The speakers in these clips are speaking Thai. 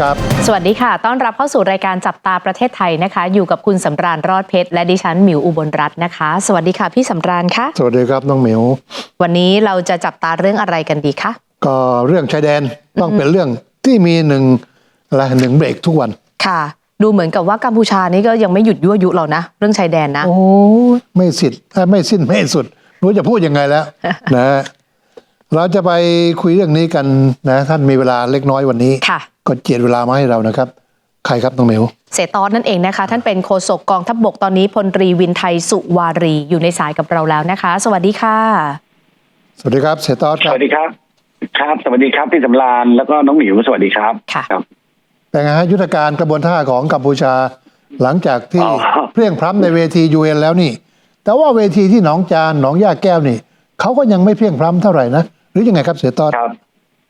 ครับ สวัสดีค่ะ ต้อนรับเข้าสู่รายการจับตาประเทศไทยนะคะ อยู่กับคุณสำราญรอดเพชร และดิฉันหมิวอุบลรัตน์นะคะ สวัสดีค่ะพี่สำราญคะสวัสดีครับน้องหมิว วันนี้เราจะจับตาเรื่องอะไรกันดีคะ ก็เรื่องชายแดนต้องเป็นเรื่องที่มีหนึ่งอะไรหนึ่งเบรกทุกวัน ค่ะ ดูเหมือนกับว่ากัมพูชานี่ก็ยังไม่หยุดยั่วยุเรานะ เรื่องชายแดนนะ โอ้ยไม่สิทธิ์ไม่สิ้นไม่สุดรู้จะพูดยังไงแล้วนะเราจะไปคุยเรื่องนี้กันนะ ท่านมีเวลาเล็กน้อยวันนี้ค่ะ ก็เจียดเวลามาให้เรานะครับ ใครครับน้องหมิวเสตอนนั่นเองนะคะ ท่านเป็นโฆษกกองทัพบบกตอนนี้พลตรีวินไทยสุวารีอยู่ในสายกับเราแล้วนะคะ สวัสดีค่ะ สวัสดีครับเสยตอสคสรับวัสดีครับ ครับ สวัสดีครับพี่สำรานแล้วก็น้องหมิวสวัสดีครับค่ะครับเป็นไงฮะยุทธการกระบวนท่าของกัมพูชาหลังจากที่อ๋อเพลียงพล้ำในเวทียูเอ็นแล้วนี่ แต่ว่าเวทีที่หนองจานหนองย่าแก้วนี่เขาก็ยังไม่เพลียงพล้ำเท่าไหร่นะหรือยังไงครับเสียตอสครับ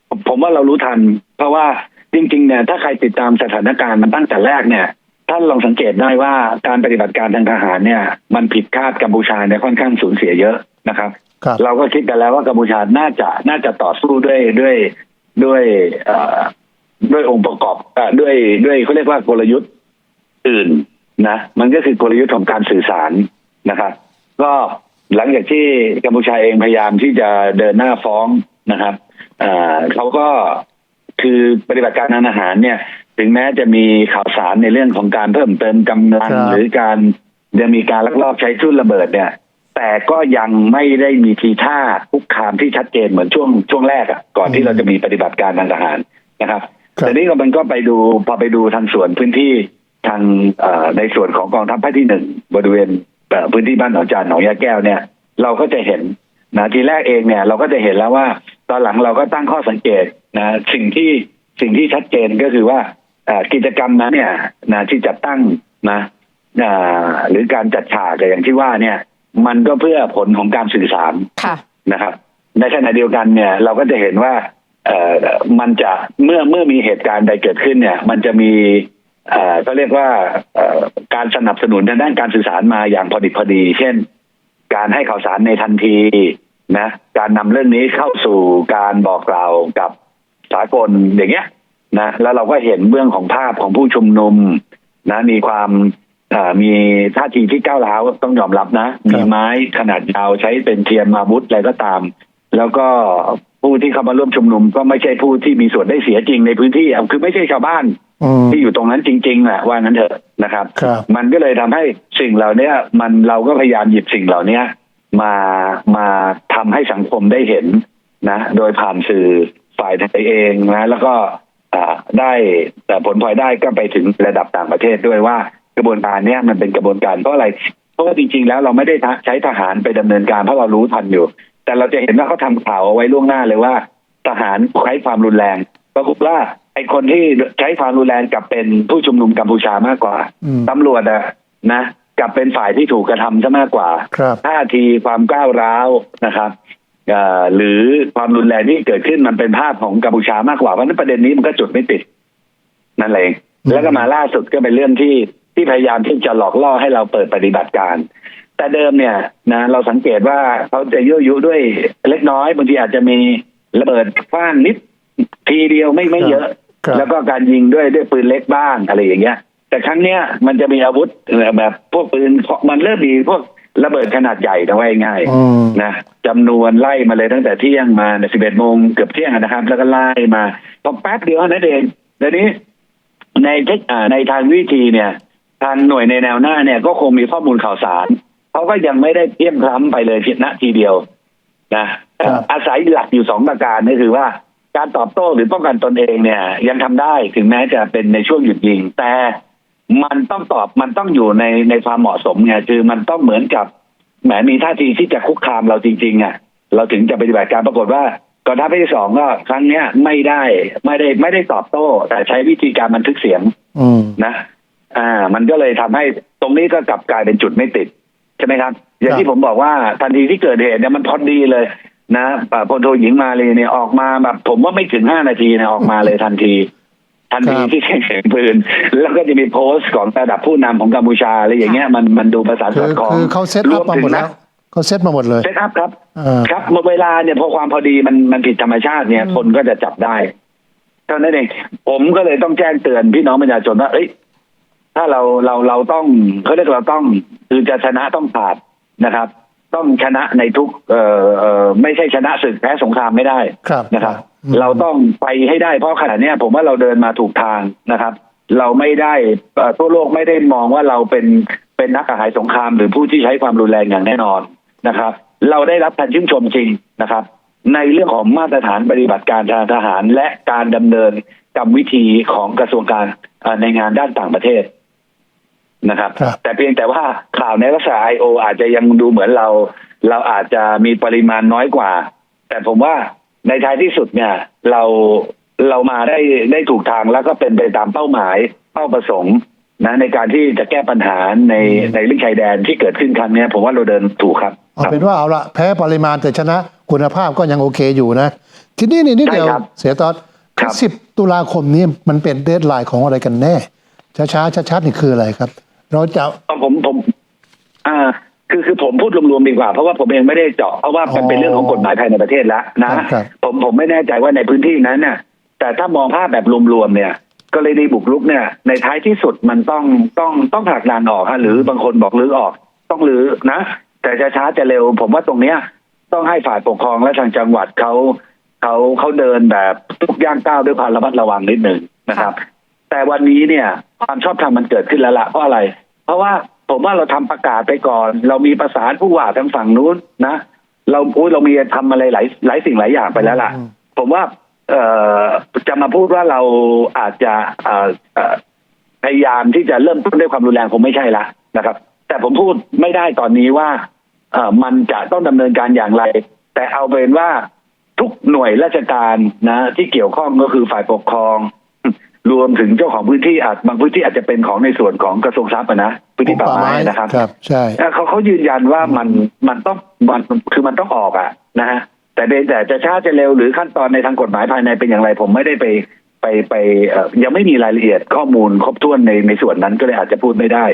ผมผมว่าเรารู้ทัน เพราะว่า จริงๆเนี่ยถ้าใครติดตามสถานการณ์มันตั้งแต่แรกเนี่ยท่านลองสังเกตได้ว่าการปฏิบัติการทางทหารเนี่ย มันผิดคาดกัมพูชาเนี่ยค่อนข้างสูญเสียเยอะนะครับครับเราก็คิดกันแล้วว่ากัมพูชาน่าจะน่าจะต่อสู้ด้วยด้วยด้วยเอ่อด้วยองค์ประกอบเอ่อด้วยด้วยเขาเรียกว่ากลยุทธ์อื่นนะมันก็คือกลยุทธ์ของการสื่อสารนะครับ ก็หลังจากที่กัมพูชาเองพยายามที่จะเดินหน้าฟ้องนะครับเอ่อเขาก็ คือปฏิบัติการทางอาหารเนี่ย ถึงแม้จะมีข่าวสารในเรื่องของการเพิ่มเติมกำลังครับหรือการจะมีการลักลอบใช้ทุ่นระเบิดเนี่ย แต่ก็ยังไม่ได้มีทีท่าคุกคามที่ชัดเจนเหมือนช่วงช่วงแรกอะก่อนที่เราจะมีปฏิบัติการทางทหารนะครับครับแต่นี้ก็มันก็ไปดูพอไปดูทางส่วนพื้นที่ทางเอ่อในส่วนของกองทัพภาคที่หนึ่งบริเวณเอ่อพื้นที่บ้านหนองจานหนองยาแก้วเนี่ย เราก็จะเห็นนะทีแรกเองเนี่ย เราก็จะเห็นแล้วว่า ตอนหลังเราก็ตั้งข้อสังเกต นะสิ่งที่สิ่งที่ชัดเจนก็คือว่าเอ่อกิจกรรมนั้นเนี่ยนะที่จัดตั้งนะอ่าหรือการจัดฉากอย่างที่ว่าเนี่ย มันก็เพื่อผลของการสื่อสารค่ะนะครับ ในขณะเดียวกันเนี่ย เราก็จะเห็นว่าเอ่อมันจะเมื่อเมื่อมีเหตุการณ์ใดเกิดขึ้นเนี่ย มันจะมีเอ่อก็เรียกว่าเอ่อการสนับสนุนทางด้านการสื่อสารมาอย่างพอดิบพอดี เช่น การให้ข่าวสารในทันทีนะ การนำเรื่องนี้เข้าสู่การบอกกล่าวกับ สากลอย่างเงี้ยนะแล้วเราก็เห็นเบื้องของภาพของผู้ชุมนุมนะมีความเอ่อมีท่าทีที่ก้าวร้าวต้องยอมรับนะ มีไม้ขนาดยาวใช้เป็นเทียมอาวุธอะไรก็ตาม แล้วก็ผู้ที่เข้ามาร่วมชุมนุม ก็ไม่ใช่ผู้ที่มีส่วนได้เสียจริงในพื้นที่เอาคือไม่ใช่ชาวบ้านอืมที่อยู่ตรงนั้นจริงๆแหละว่างั้นเถอะนะครับครับมันก็เลยทำให้สิ่งเหล่านี้มันเราก็พยายามหยิบสิ่งเหล่านี้มามาทำให้สังคมได้เห็นนะ โดยผ่านสื่อ ฝ่ายไทยเองนะแล้วก็อ่าได้แต่ผลพลอยได้ก็ไปถึงระดับต่างประเทศด้วยว่า กระบวนการเนี้ยมันเป็นกระบวนการเพราะอะไรเพราะว่าจริง ๆ แล้วเราไม่ได้ใช้ทหารไปดำเนินการเพราะเรารู้ทันอยู่ แต่เราจะเห็นว่าเขาทำข่าวเอาไว้ล่วงหน้าเลยว่า ทหารใช้ความรุนแรงปรากฏว่าไอ้คนที่ใช้ความรุนแรงกลับเป็นผู้ชุมนุมกัมพูชามากกว่าอืมตำรวจอะนะกลับเป็นฝ่ายที่ถูกกระทำซะมากกว่าครับท่าทีความก้าวร้าวนะครับเอ่อ หรือความรุนแรงที่เกิดขึ้นมันเป็นภาพของกัมพูชามากกว่าเพราะฉะนั้นประเด็นนี้มันก็จุดไม่ติด นั่นเองอืมแล้วก็มาล่าสุดก็เป็นเรื่องที่ที่พยายามที่จะหลอกล่อให้เราเปิดปฏิบัติการ แต่เดิมเนี่ยนะเราสังเกตว่าเขาจะยั่วยุด้วยเล็กน้อยบางทีอาจจะมีระเบิดฟ้านนิดทีเดียวไม่ไม่เยอะครับแล้วก็การยิงด้วยด้วยปืนเล็กบ้างอะไรอย่างเงี้ย แต่ครั้งเนี้ยมันจะมีอาวุธแบบพวกปืนมันเริ่มมีพวก ระเบิดขนาดใหญ่นะว่าง่ายๆอืมนะจำนวนไล่มาเลยตั้งแต่เที่ยงมาสิบเอ็ดโมงเกือบเที่ยงอะนะครับ แล้วก็ไล่มาพอแป๊บเดียวเท่านั้นเองเดี๋ยวนี้ในเทคอ่าในทางวิธีเนี่ย ทางหน่วยในแนวหน้าเนี่ยก็คงมีข้อมูลข่าวสารเขาก็ยังไม่ได้เพี้ยมพล้ำไปเลยทีณทีเดียวนะครับอาศัยหลักอยู่สองประการก็คือว่าการตอบโต้หรือป้องกันตนเองเนี่ย ยังทำได้ถึงแม้จะเป็นในช่วงหยุดยิง แต่ มันต้องตอบมันต้องอยู่ในในความเหมาะสมไงคือมันต้องเหมือนกับแหมมีท่าทีที่จะคุกคามเราจริงๆอะเราถึงจะปฏิบัติการปรากฏว่ากองทัพภาคที่สองก็ครั้งเนี้ยไม่ได้ไม่ได้ไม่ได้ตอบโต้ แต่ใช้วิธีการบันทึกเสียงอืมนะ อ่า มันก็เลยทำให้ตรงนี้ก็กลับกลายเป็นจุดไม่ติด ใช่ไหมครับ อย่าคงรับที่ผมบอกว่าทันทีที่เกิดเหตุเนี่ยมันพอดีเลย นะอ่าพลโทหญิงมาเลยเนี่ยออกมาแบบผมว่าไม่ถึงห้านาทีนะออกมาเลยทันที ทันทีที่เสียงปืน แล้วก็จะมีโพสต์ของระดับผู้นำของกัมพูชาอะไรอย่างเงี้ยมันมันดูประสานคืสออดคล้องคือเขาเซตอัพมาหมดแล้วเขาเซตมาหมดเลยเซตอัพครับเออครับหมดเวลาเนี่ยพอความพอดีมันมันผิดธรรมชาติเนี่ยอืมคนก็จะจับได้เท่านั้นเองผมก็เลยต้องแจ้งเตือนพี่น้องประชาชนว่าเอ้ยถ้าเราเราเราต้องเขาเรียกเราต้องคือจะชนะต้องผ่านนะครับ ต้องชนะในทุกเอ่อเอ่อไม่ใช่ชนะศึกแพ้สงครามไม่ได้ครับนะครับอืม เราต้องไปให้ได้เพราะขณะเนี้ยผมว่าเราเดินมาถูกทางนะครับ เราไม่ได้เอ่อทั่วโลกไม่ได้มองว่าเราเป็นเป็นนักกระหายสงคราม หรือผู้ที่ใช้ความรุนแรงอย่างแน่นอนนะครับ เราได้รับการชื่นชมจริงนะครับ ในเรื่องของมาตรฐานปฏิบัติการทางทหาร และการดำเนินกรรมวิธีของกระทรวงการเอ่อในงานด้านต่างประเทศนะครับครับ แต่เพียงแต่ว่าข่าวในลักษณะ I.O. อาจจะยังดูเหมือนเรา เราอาจจะมีปริมาณน้อยกว่า แต่ผมว่า ในท้ายที่สุดเนี่ย เราเรามาได้ได้ถูกทางแล้วก็เป็นไปตามเป้าหมายเป้าประสงค์นะในการที่จะแก้ปัญหาในในเรื่องชายแดนที่เกิดขึ้นครั้งเนี้ยผมว่าเราเดินถูกครับเอาครับเป็นว่าเอาละแพ้ปริมาณแต่ชนะคุณภาพก็ยังโอเคอยู่นะ ทีนี้นี่นิดเดียวใช่ครับเสียตอนครับสิบตุลาคมนี้มันเป็นเดทไลน์ของอะไรกันแน่ช้าๆชัดๆนี่คืออะไรครับ เราจะเอาผมผม อ่า คือคือผมพูดรวมๆดีกว่าเพราะว่าผมเองไม่ได้เจาะเพราะว่ามันเป็นเรื่องของกฎหมายภายในประเทศแล้วนะครับผมผมไม่แน่ใจว่าในพื้นที่นั้นเนี่ยแต่ถ้ามองภาพแบบรวมๆเนี่ยก็เลยได้บุกรุกเนี่ย ในท้ายที่สุดมันต้องต้องต้องผลักดันออกฮะหรือบางคนบอกลื้อออก ต้องลื้อนะ แต่จะช้าจะเร็ว ผมว่าตรงเนี้ย ต้องให้ฝ่ายปกครองและทางจังหวัดเขาเขาเขาเดินแบบทุกย่างก้าวด้วยความระมัดระวังนิดหนึ่งนะครับ แต่วันนี้เนี่ย ความชอบธรรมมันเกิดขึ้นแล้วละเพราะอะไร เพราะว่าผมว่าเราทำประกาศไปก่อน เรามีประสานผู้ว่าทางฝั่งนู้นนะเราอุ้ยเรามีทำอะไรหลายหลายสิ่งหลายอย่างไปแล้วล่ะอืมผมว่า เอ่อจะมาพูดว่าเราอาจจะเอ่อเอ่อพยายามที่จะเริ่มต้นด้วยความรุนแรงคงไม่ใช่ละนะครับ แต่ผมพูดไม่ได้ตอนนี้ว่าเอ่อมันจะต้องดำเนินการอย่างไร แต่เอาเป็นว่าทุกหน่วยราชการนะ ที่เกี่ยวข้องก็คือฝ่ายปกครอง รวมถึงเจ้าของพื้นที่อาจบางพื้นที่อาจจะเป็นของในส่วนของกระทรวงทรัพย์อะนะพื้นที่ป่าไม้นะครับครับ ใช่เอ่อเขาเขายืนยันว่ามันมันต้องมันคือมันต้องออกอะนะฮะแต่เป็นแต่จะช้าจะเร็วหรือขั้นตอนในทางกฎหมายภายในเป็นอย่างไร ผมไม่ได้ไปไปไปเอ่อยังไม่มีรายละเอียดข้อมูลครบถ้วนในในส่วนนั้นก็เลยอาจจะพูดไม่ได้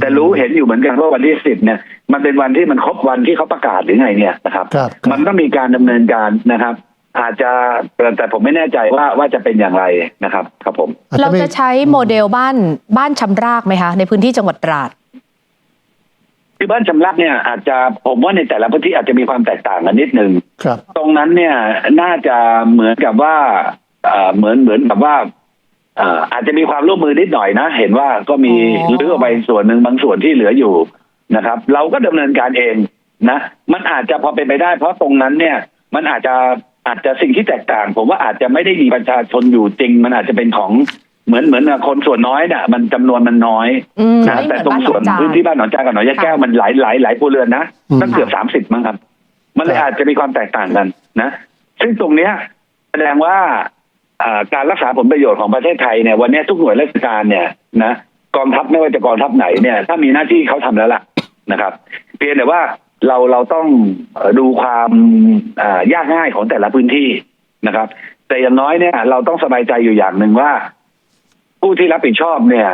แต่รู้เห็นอยู่เหมือนกันว่าวันที่สิบเนี่ยมันเป็นวันที่มันครบวันที่เขาประกาศหรือไงเนี่ยนะครับครับครับมันต้องมีการดำเนินการนะครับ อาจจะแต่ผมไม่แน่ใจว่าว่าจะเป็นอย่างไรนะครับ ครับผมอาจเราไม่จะใช้โมเดลบ้านบ้านชำรากไหมคะ ในพื้นที่จังหวัดตราดคือบ้านชำรักเนี่ยอาจจะผมว่าในแต่ละพื้นที่อาจจะมีความแตกต่างกันนิดนึงครับตรงนั้นเนี่ยน่าจะเหมือนกับว่าเอ่อเหมือนเหมือนกับว่าเอ่ออาจจะมีความร่วมมือนิดหน่อยนะ เห็นว่าก็มีอ๋อเหลือไปส่วนหนึ่งบางส่วนที่เหลืออยู่นะครับ เราก็ดำเนินการเองนะ มันอาจจะพอเป็นไปได้ เพราะตรงนั้นเนี่ย มันอาจจะ อาจจะสิ่งที่แตกต่าง ผมว่าอาจจะไม่ได้มีประชาชนอยู่จริง มันอาจจะเป็นของเหมือนเหมือนคนส่วนน้อยน่ะ มันจำนวนมันน้อยอืมนะไม่เหมืแต่อนตรงบ้านหนส่อวนงจานพื้นที่บ้านหนองจานกับหนองยะแก้วค่ะมันหลายหลายหลายครัวเรือนนะอืมตั้งเกือบสามสิบมั้งครับ มันเลยครับอาจจะมีความแตกต่างกันนะ ซึ่งตรงเนี้ยแสดงว่าอ่าการรักษาผลประโยชน์ของประเทศไทยเนี่ยวันเนี้ยทุกหน่วยราชการเนี่ยนะกองทัพไม่ว่าจะกองทัพไหนเนี่ย ถ้ามีหน้าที่เขาทำแล้วล่ะนะครับ เพียงแต่ว่า เราเราต้องดูความยากง่ายของแต่ละพื้นที่นะครับ แต่อย่างน้อยเนี่ย เราต้องสบายใจอยู่อย่างหนึ่งว่า ผู้ที่รับผิดชอบเนี่ย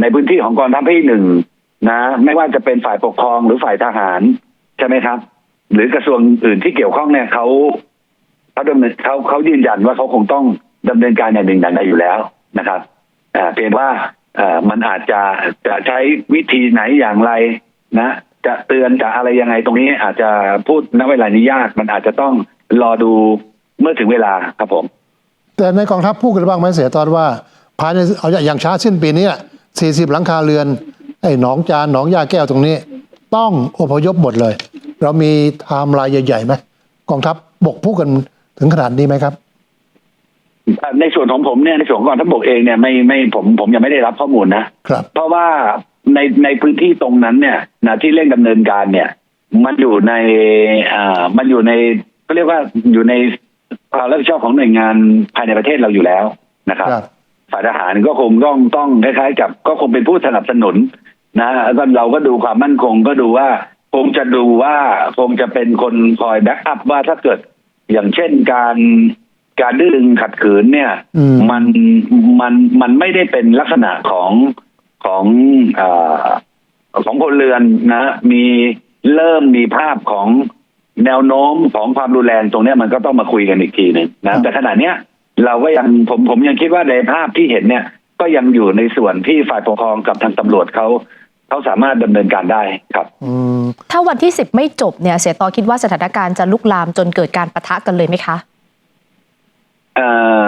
ในพื้นที่ของกองทัพที่หนึ่งนะ ไม่ว่าจะเป็นฝ่ายปกครองหรือฝ่ายทหารใช่ไหมครับ หรือกระทรวงอื่นที่เกี่ยวข้องเนี่ยเขาเขาดำเนินเขาเขายืนยันว่าเขาคงต้องดำเนินการอย่างหนึ่งอย่างใดอยู่แล้วนะครับอ่เพียงว่ามันอาจจะจะใช้วิธีไหนอย่างไรนะ จะเตือนจะอะไรยังไงตรงนี้อาจจะพูดณเวลานี้ยากมันอาจจะต้องรอดูเมื่อถึงเวลาครับผม แต่ในกองทัพพูดกันบ้างไหมเสียตอนว่าภายในเอาอย่างช้าสิ้นปีนี้สี่สิบหลังคาเรือนไอ้หนองจานหนองยาแก้วตรงนี้ ต้องอพยพหมดเลย เรามีไทม์ไลน์ใหญ่ๆไหมกองทัพบกพูดกันถึงขนาดนี้ไหมครับเอ่อในส่วนของผมเนี่ยในส่วนของกองทัพบกเองเนี่ยไม่ไม่ผมผมยังไม่ได้รับข้อมูลนะครับเพราะว่า ในในพื้นที่ตรงนั้นเนี่ยนะที่เร่งดำเนินการเนี่ย มันอยู่ในอ่ามันอยู่ในก็เรียกว่าอยู่ในความรับผิดชอบของหน่วยงานภายในประเทศเราอยู่แล้วนะครับครับฝ่ายทหารก็คงต้องต้องคล้ายๆ กับก็คงเป็นผู้สนับสนุนนะแล้วก็เราก็ดูความมั่นคงก็ดูว่าคงจะดูว่าคงจะเป็นคนคอยแบ็กอัพว่าถ้าเกิดอย่างเช่นการการดื้อดึงขัดขืนเนี่ยอืมมันมันมันไม่ได้เป็นลักษณะของ ของเออของพลเรือนนะ มีเริ่มมีภาพของแนวโน้มของความรุนแรงตรงเนี้ยมันก็ต้องมาคุยกันอีกทีหนึ่งนะแต่ขณะเนี้ยเราก็ยังผมผมยังคิดว่าในภาพที่เห็นเนี่ย ก็ยังอยู่ในส่วนที่ฝ่ายปกครองกับทางตำรวจเขาเขาสามารถดำเนินการได้ครับอืมถ้าวันที่10ไม่จบเนี่ย เสียตอคิดว่าสถานการณ์จะลุกลามจนเกิดการปะทะกันเลยไหมคะเอ่อ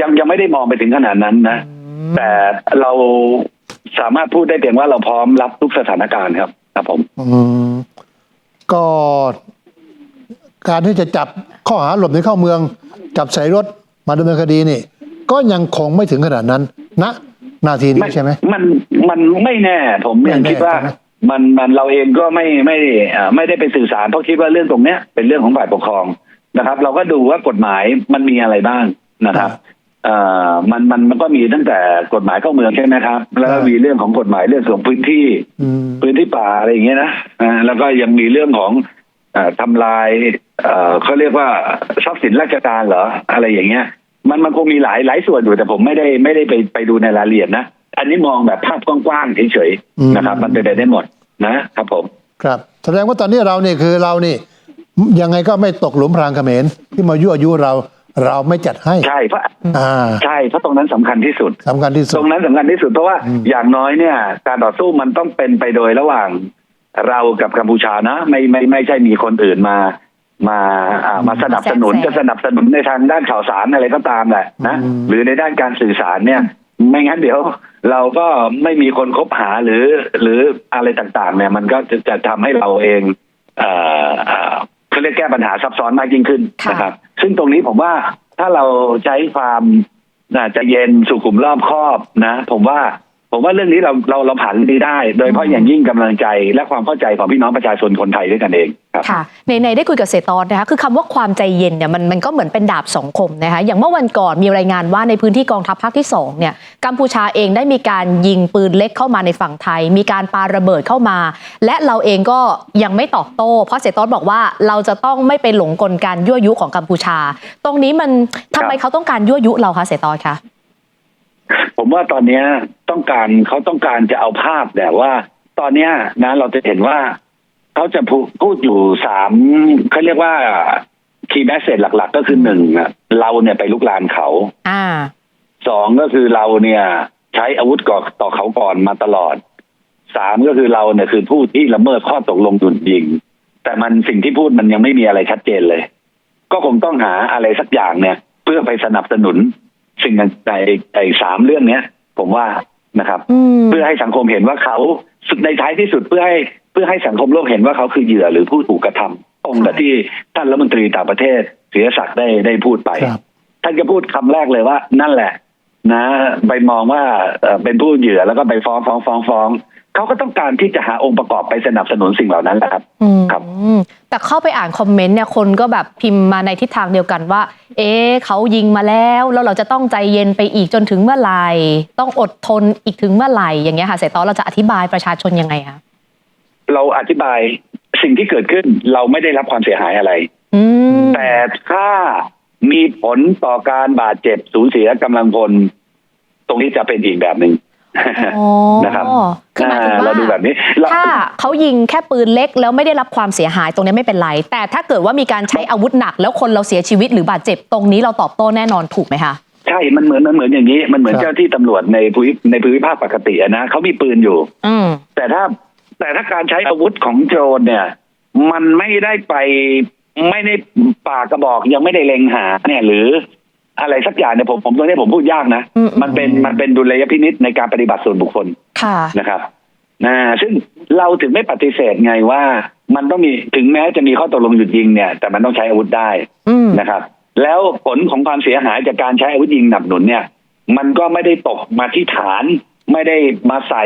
ยังยังไม่ได้มองไปถึงขนาดนั้นนะ แต่เรา สามารถพูดได้เพียงว่าเราพร้อมรับทุกสถานการณ์ครับ ครับผม อืมก็การที่จะจับข้อหาหลบหนีเข้าเมือง จับใส่รถมาดำเนินคดีนี่ ก็ยังคงไม่ถึงขนาดนั้นณนาทีนี้ใช่ไหมมันมันไม่แน่ ผมไม่ยังแน่คิดว่าใช่ไหมมันมันเราเองก็ไม่ไม่อ่าไม่ได้ไปสื่อสารเพราะคิดว่าเรื่องตรงเนี้ยเป็นเรื่องของฝ่ายปกครองนะครับ เราก็ดูว่ากฎหมายมันมีอะไรบ้างนะครับ เอ่อมันมันมันก็มีตั้งแต่กฎหมายเข้าเมืองใช่ไหมครับ แล้วก็มีเรื่องของกฎหมายเรื่องของพื้นที่อืมพื้นที่ป่าอะไรอย่างเงี้ยนะอ่าแล้วก็ยังมีเรื่องของเออทำลายเอ่อเขาเรียกว่าทรัพย์สินราชการเหรออะไรอย่างเงี้ย มันมันคงมีหลายหลายส่วนอยู่แต่ผมไม่ได้ไม่ได้ไปไปดูในรายละเอียดนะอันนี้มองแบบภาพกว้างๆเฉยอืมๆนะครับ มันเป็นไปได้หมดนะครับผม ครับแสดงว่าตอนนี้เรานี่คือเรานี่ยังไงก็ไม่ตกหลุมพรางเขมรที่มายั่วยุเรา เราไม่จัดให้ ใช่เพราะอ่าใช่เพราะตรงนั้นสำคัญที่สุดสำคัญที่สุตดรงนั้นสำคัญที่สุดเพราะว่าอืมอย่างน้อยเนี่ย การต่อสู้มันต้องเป็นไปโดยระหว่างเรากับกัมพูชานะ ไม่ไม่ไม่ใช่มีคนอื่นมามาอ่ามาสนับสนุนแทรกแซงจะสนับสนุนในทางด้านข่าวสารอะไรก็ตามแหละนะอืมหรือในด้านการสื่อสารเนี่ย ไม่งั้นเดี๋ยว เราก็ไม่มีคนคบหาหรือ หรืออะไรต่างๆ เนี่ย มันก็จะจะทำให้เราเองเอ่อเอ่อเขาเรียกแก้ปัญหาซับซ้อนมากยิ่งขึ้นค่ะนะครับ ซึ่งตรงนี้ผมว่าถ้าเราใช้ความนะจะเย็นสุขุมรอบคอบนะ ผมว่า ผมว่าเรื่องนี้เราเราเราผ่านเรื่องนี้ได้ โดยเฉพาะอย่างยิ่งกำลังใจและความเข้าใจของพี่น้องประชาชนคนไทยด้วยกันเองครับค่ะในในได้คุยกับเสยตอนนะคะคือคำว่าความใจเย็นเนี่ยมันมันก็เหมือนเป็นดาบสองคมนะคะอย่างเมื่อวันก่อนมีรายงานว่าในพื้นที่กองทัพภาคที่2เนี่ยกัมพูชาเองได้มีการยิงปืนเล็กเข้ามาในฝั่งไทย มีการปาระเบิดเข้ามา และเราเองก็ยังไม่ตอบโต้ เพราะเสยตอนบอกว่าเราจะต้องไม่ไปหลงกลการยั่วยุของกัมพูชา ตรงนี้มันทำไมเขาต้องการยั่วยุเราคะเสยตอนคะ ผมว่าตอนเนี้ยต้องการเขาต้องการจะเอาภาพแต่ว่า ตอนเนี้ยนะ เราจะเห็นว่าเขาจะพูพูดอยู่สามเขาเรียกว่าคีย์แมสเซจหลัก ๆ ก็คือหนึ่งอะเราเนี่ยไปลุกลานเขาอ่าสองก็คือเราเนี่ย ใช้อาวุธก่อต่อเขาก่อนมาตลอดสามก็คือเราเนี่ยคือผู้ที่ละเมิดข้อตกลงหยุดยิง แต่มันสิ่งที่พูดมันยังไม่มีอะไรชัดเจนเลย ก็คงต้องหาอะไรสักอย่างเนี่ย เพื่อไปสนับสนุน สิ่งในไอ้สามเรื่องเนี้ย ผมว่านะครับอืมเพื่อให้สังคมเห็นว่าเขาสุดในท้ายที่สุดเพื่อให้เพื่อให้สังคมโลกเห็นว่าเขาคือเหยื่อหรือผู้ถูกกระทำตรงกับที่ท่านรัฐมนตรีต่างประเทศเสียศักดิ์ได้ได้พูดไปครับท่านก็พูดคำแรกเลยว่า นั่นแหละ นะ ไปมองว่าเอ่อเป็นผู้เหยื่อแล้วก็ไปฟ้องฟ้องฟ้องฟ้อง เขาก็ต้องการที่จะหาองค์ประกอบไปสนับสนุนสิ่งเหล่านั้นแหละครับอืมครับแต่เข้าไปอ่านคอมเมนต์เนี่ยคนก็แบบพิมพ์มาในทิศทางเดียวกันว่า เอ๊ะเขายิงมาแล้วแล้วเราจะต้องใจเย็นไปอีกจนถึงเมื่อไหร่ต้องอดทนอีกถึงเมื่อไหร่อย่างเงี้ยค่ะเสยตอนเราจะอธิบายประชาชนยังไงคะเราอธิบายสิ่งที่เกิดขึ้นเราไม่ได้รับความเสียหายอะไรอืมแต่ถ้ามีผลต่อการบาดเจ็บสูญเสียกำลังพล ตรงนี้จะเป็นอีกแบบหนึ่งอ๋อ นะครับคือหมายถึงอ่าว่าเราดูแบบนี้เราถ้าเขายิงแค่ปืนเล็กแล้วไม่ได้รับความเสียหายตรงนี้ไม่เป็นไร แต่ถ้าเกิดว่ามีการใช้อาวุธหนัก แล้วคนเราเสียชีวิตหรือบาดเจ็บตรงนี้เราตอบโต้แน่นอนถูกไหมคะใช่ มันเหมือนมันเหมือนอย่างนี้ มันเหมือนครับเจ้าที่ตำรวจในภูมิในภูมิภาคปกติอะนะเขามีปืนอยู่ อืมแต่ถ้าแต่ถ้าการใช้อาวุธของโจรเนี่ย มันไม่ได้ไปไม่ได้ปากกระบอกยังไม่ได้เล็งหาเนี่ยหรือ อะไรสักอย่างเนี่ยผมผมตรงนี้ผมพูดยากนะอืมมันเป็นมันเป็นดุลยพินิษในการปฏิบัติส่วนบุคคลค่ะนะครับนะซึ่งเราถึงไม่ปฏิเสธไงว่า มันต้องมีถึงแม้จะมีข้อตกลงหยุดยิงเนี่ย แต่มันต้องใช้อาวุธได้อืมนะครับ แล้วผลของความเสียหายจากการใช้อาวุธยิงหนับหนุนเนี่ย มันก็ไม่ได้ตกมาที่ฐาน ไม่ได้มาใส่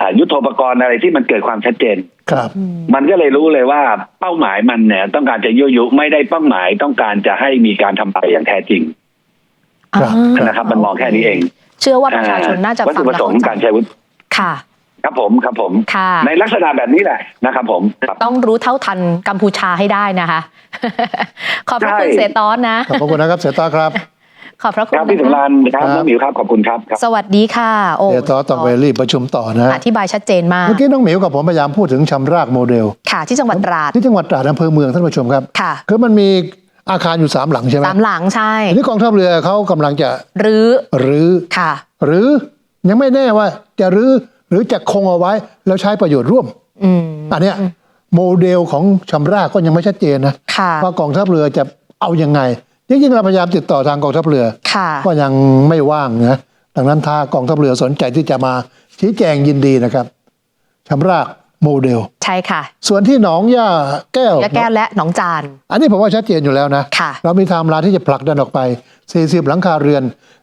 อ่ายุทโธปกรณ์อะไรที่มันเกิดความชัดเจน ครับ มันก็เลยรู้เลยว่าเป้าหมายมันเนี่ย ต้องการจะยั่วยุไม่ได้เป้าหมายต้องการจะให้มีการทำลายอย่างแท้จริงครับอ่า นะครับมันมองแค่นี้เอง เชื่อว่าประชาชนน่าจะวัตฟัถุงประและสงค์เข้าของการใจใช้อาวุธค่ะครับผมครับผมค่ะในลักษณะแบบนี้แหละนะครับผมครับต้องรู้เท่าทันกัมพูชาให้ได้นะคะ ขอบพระคุณใช่เสยตอนนะขอบพระคุณนะครับเสียตาครับ ขอบพระคุคณรับพี่นะสำคะรานครับครับน้องหมิวครับขอบคุณครับครับสวัสดีค่ะโอ้เสียตาต้องไปรีบประชุมต่อนะอธิบายชัดเจนมากเมื่อกี้น้องหมิวกับผมพยายามพูดถึงชำรากโมเดล ค่ะที่จังหวัดตราดที่จังหวัดตราดอำเภอเมืองท่านผู้ชมครับค่ะคือมันมี อาคารอยู่สามหลังใช่ไหมสามหลังใช่ทีนี้กองทัพเรือเขากำลังจะหรือรื้อค่ะ หรือยังไม่แน่ว่าจะรื้อหรือจะคงเอาไว้แล้วใช้ประโยชน์ร่วมอืมอันเนี้ยโมเดลของชำรากก็ยังไม่ชัดเจนนะค่ะว่ากองทัพเรือจะเอายังไงจริงๆเราพยายามติดต่อทางกองทัพเรือค่ะก็ยังไม่ว่างนะดังนั้นถ้ากองทัพเรือสนใจที่จะมาชี้แจงยินดีนะครับชำราก โมเดล ใช่ค่ะ ส่วนที่หนองย่าแก้วยาแก้วและหนองจาน อันนี้ผมว่าชัดเจนอยู่แล้วนะ ค่ะ เรามีไทม์ไลน์ที่จะผลักดันออกไป 40 หลังคาเรือน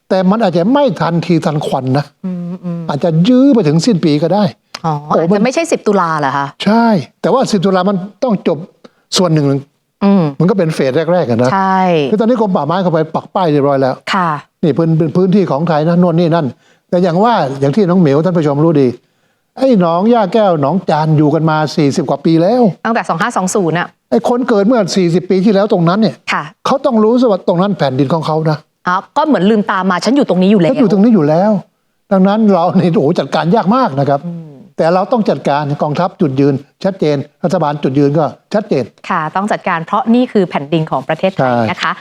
แต่มันอาจจะไม่ทันทีทันควันนะอืมอืมอาจจะยื้อไปถึงสิ้นปีก็ได้ อ๋อโอ้อาจมัจะนไม่ใช่สิบตุลาเหรอคะ ใช่ แต่ว่าสิตุลามันต้องจบส่วนหนึ่ง อืม มันก็เป็นเฟสแรกๆกันนะใช่ คือตอนนี้กรมป่าไม้เข้าไปปักป้ายเรียบร้อยแล้ว ค่ะ นี่เป็นเป็นพื้นที่ของไทยนะโน่นนี่นั่น แต่อย่างว่าอย่างที่น้องเหมียวท่านผู้ชมรู้ดี ไอ้หนองย่าแก้วหนองจานอยู่กันมา 40 กว่าปีแล้ว ตั้งแต่ 2520น่ะไอ้คนเกิดเมื่อ 40 ปีที่แล้วตรงนั้นเนี่ยค่ะเขาต้องรู้สิว่าตรงนั้นแผ่นดินของเขานะอ๋อก็เหมือนลืมตามาฉันอยู่ตรงนี้อยู่แล้วเขาอยู่ตรงนี้อยู่แล้ว ดังนั้นเราในยโอ้โหจัดการยากมากนะครับ แต่เราต้องจัดการกองทัพจุดยืน ชัดเจน รัฐบาลจุดยืนก็ชัดเจนค่ะ ต้องจัดการเพราะนี่คือแผ่นดินของประเทศไทยใช่นะคะ